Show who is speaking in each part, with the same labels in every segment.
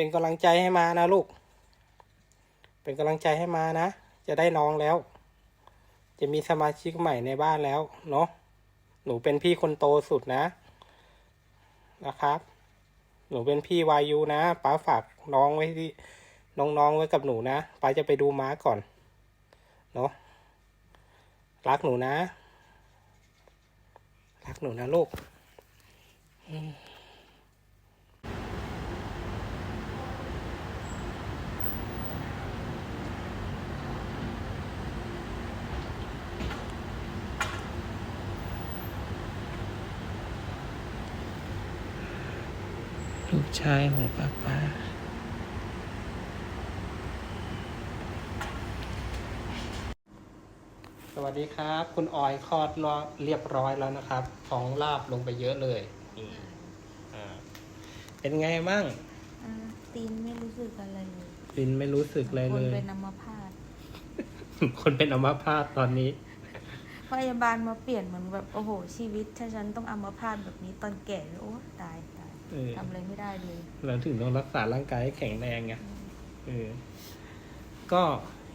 Speaker 1: เป็นกำลังใจให้มานะลูก เป็นกำลังใจให้มานะ จะได้น้องแล้ว จะมีสมาชิกใหม่ในบ้านแล้วเนาะหนูเป็นพี่คนโตสุดนะนะครับ หนูเป็นพี่วายุนะป้าฝากน้องไว้ที่น้องๆไว้กับหนูนะป้าจะไปดูม้าก่อนเนาะรักหนูนะ รักหนูนะลูกลูก ชายของป้าป้าสวัสดีครับ คุณออยคลอดรอเรียบร้อยแล้วนะครับท้องลาบลงไปเยอะเลยนี่อ่าเป็นไงมั่ง
Speaker 2: อ่าตีนไม่รู้สึกอะไรเลย
Speaker 1: ลินไม่รู้สึกเลย
Speaker 2: ค
Speaker 1: เล
Speaker 2: น
Speaker 1: ย
Speaker 2: เป็นอัมพาต
Speaker 1: คนเป็นอัมพาตตอนนี้
Speaker 2: พยาบาลมาเปลี่ยนเหมือนแบบ โอ้โห ชีวิต ถ้าฉันต้องอัมพาตแบบนี้ตอนแก่โอ้ตายตาย
Speaker 1: เออ
Speaker 2: ทำอะไรไม่ได้เลย
Speaker 1: เราถึงต้องรักษาร่างกายให้แข็งแรงไงเออ ก็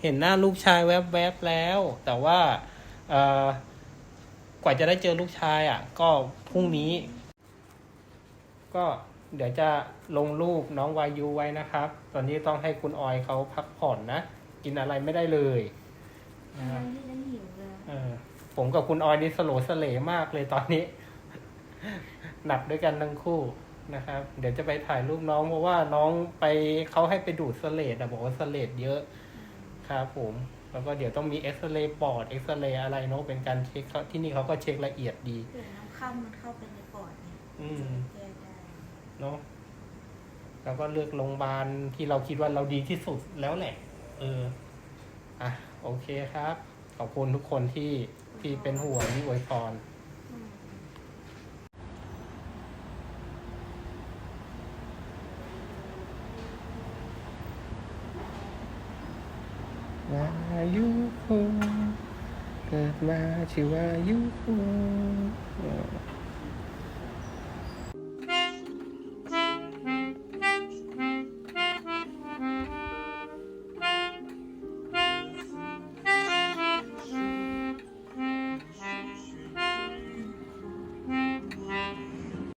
Speaker 1: เห็นหน้าลูกชายแวบๆแล้ว แต่ว่าเอ่อกว่าจะได้เจอลูกชายอะ ก็พรุ่งนี้ ก็เดี๋ยวจะลงรูปน้องวายุไว้นะครับ ตอนนี้ต้องให้คุณออยเขาพักผ่อนนะ กินอะไรไม่ได้เลยนะครับ
Speaker 2: ที่ฉันหิวเลย
Speaker 1: เออผมกับคุณออยนี่สโลสเลมากเลยตอนนี้ หนักด้วยกันทั้งคู่ นะครับ เดี๋ยวจะไปถ่ายรูปน้องเพราะว่าน้องไปเขาให้ไปดูดสเลดอะบอกว่าสเลดเยอะครับผมแล้วก็เดี๋ยวต้องมีเอ็กซเรย์ปอดเอ็กซเรย์อะไรเนาะเป็นการเช็คเขาที่นี่เขาก็เช็คละเอียดดี
Speaker 2: เปลี่ยนน้ำข้ามมันเข้าไปในปอดเนี่ย
Speaker 1: อืม
Speaker 2: แก้ได้
Speaker 1: เนาะแล้วก็เลือกโรงพยาบาลที่เราคิดว่าเราดีที่สุดแล้วแหละ เออ อะ โอเคครับ ขอบคุณทุกคนที่ที่เป็นห่วงที่อวยพร วายุคงเกิ